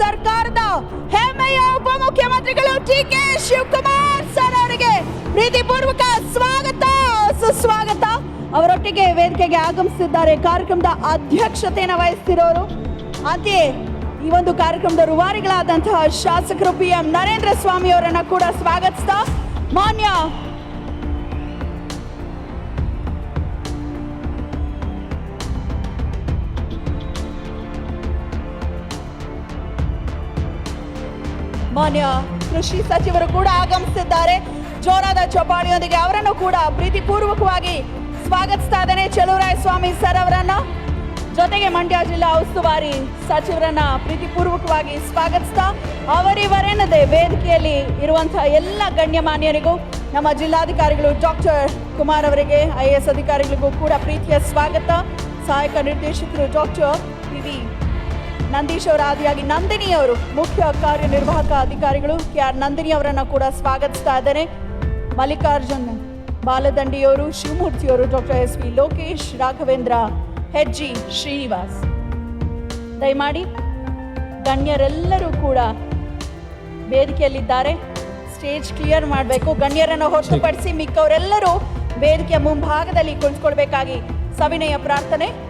ಸರ್ಕಾರದ ಹೆಮ್ಮೆಯ ಉಪಮುಖ್ಯಮಂತ್ರಿಗಳು ಟಿ ಕೆ ಶಿವಕುಮಾರ್ ಸರ್ ಅವರಿಗೆ ಪ್ರೀತಿಪೂರ್ವಕ ಸ್ವಾಗತ, ಸುಸ್ವಾಗತ. ಅವರೊಟ್ಟಿಗೆ ವೇದಿಕೆಗೆ ಆಗಮಿಸಿದ್ದಾರೆ ಕಾರ್ಯಕ್ರಮದ ಅಧ್ಯಕ್ಷತೆಯನ್ನು ವಹಿಸ್ತಿರೋರು. ಅಂತೆಯೇ ಈ ಒಂದು ಕಾರ್ಯಕ್ರಮದ ರೂವಾರಿಗಳಾದಂತಹ ಶಾಸಕರು ಪಿ ಎಂ ನರೇಂದ್ರ ಸ್ವಾಮಿ ಅವರನ್ನ ಕೂಡ ಸ್ವಾಗತಿಸ್ತಾ ಮಾನ್ಯ ಮಾನ್ಯ ಕೃಷಿ ಸಚಿವರು ಕೂಡ ಆಗಮಿಸಿದ್ದಾರೆ. ಜೋರಾದ ಚಪಾಳಿಯೊಂದಿಗೆ ಅವರನ್ನು ಕೂಡ ಪ್ರೀತಿಪೂರ್ವಕವಾಗಿ ಸ್ವಾಗತಿಸ್ತಾ ಇದ್ದೇನೆ. ಚಲುವರಾಯ ಸ್ವಾಮಿ ಸರ್ ಅವರನ್ನು. ಜೊತೆಗೆ ಮಂಡ್ಯ ಜಿಲ್ಲಾ ಉಸ್ತುವಾರಿ ಸಚಿವರನ್ನ ಪ್ರೀತಿಪೂರ್ವಕವಾಗಿ ಸ್ವಾಗತಿಸ್ತಾ ಅವರಿವರೇನದೇ ವೇದಿಕೆಯಲ್ಲಿ ಇರುವಂತಹ ಎಲ್ಲ ಗಣ್ಯಮಾನ್ಯರಿಗೂ, ನಮ್ಮ ಜಿಲ್ಲಾಧಿಕಾರಿಗಳು ಡಾಕ್ಟರ್ ಕುಮಾರ್ ಅವರಿಗೆ, ಐ ಎಸ್ ಅಧಿಕಾರಿಗಳಿಗೂ ಕೂಡ ಪ್ರೀತಿಯ ಸ್ವಾಗತ. ಸಹಾಯಕ ನಿರ್ದೇಶಕರು ಡಾಕ್ಟರ್ ಪಿ ವಿ ನಂದೀಶ್ ಅವರ ಆದಿಯಾಗಿ ನಂದಿನಿ ಅವರು ಮುಖ್ಯ ಕಾರ್ಯನಿರ್ವಾಹಕ ಅಧಿಕಾರಿಗಳು ಕೆ ಆರ್ ನಂದಿನಿ ಅವರನ್ನ ಕೂಡ ಸ್ವಾಗತಿಸ್ತಾ ಇದ್ದಾರೆ ಮಲ್ಲಿಕಾರ್ಜುನ್ ಬಾಲದಂಡಿಯವರು, ಶಿವಮೂರ್ತಿಯವರು doctor S V Lokesh, Raghavendra Hejji Srinivas. ದಯಮಾಡಿ ಗಣ್ಯರೆಲ್ಲರೂ ಕೂಡ ವೇದಿಕೆಯಲ್ಲಿದ್ದಾರೆ. ಸ್ಟೇಜ್ ಕ್ಲಿಯರ್ ಮಾಡಬೇಕು. ಗಣ್ಯರನ್ನು ಹೊರತುಪಡಿಸಿ ಮಿಕ್ಕವರೆಲ್ಲರೂ ವೇದಿಕೆಯ ಮುಂಭಾಗದಲ್ಲಿ ಕುಳಿತುಕೊಳ್ಬೇಕಾಗಿ ಸವಿನಯ ಪ್ರಾರ್ಥನೆ.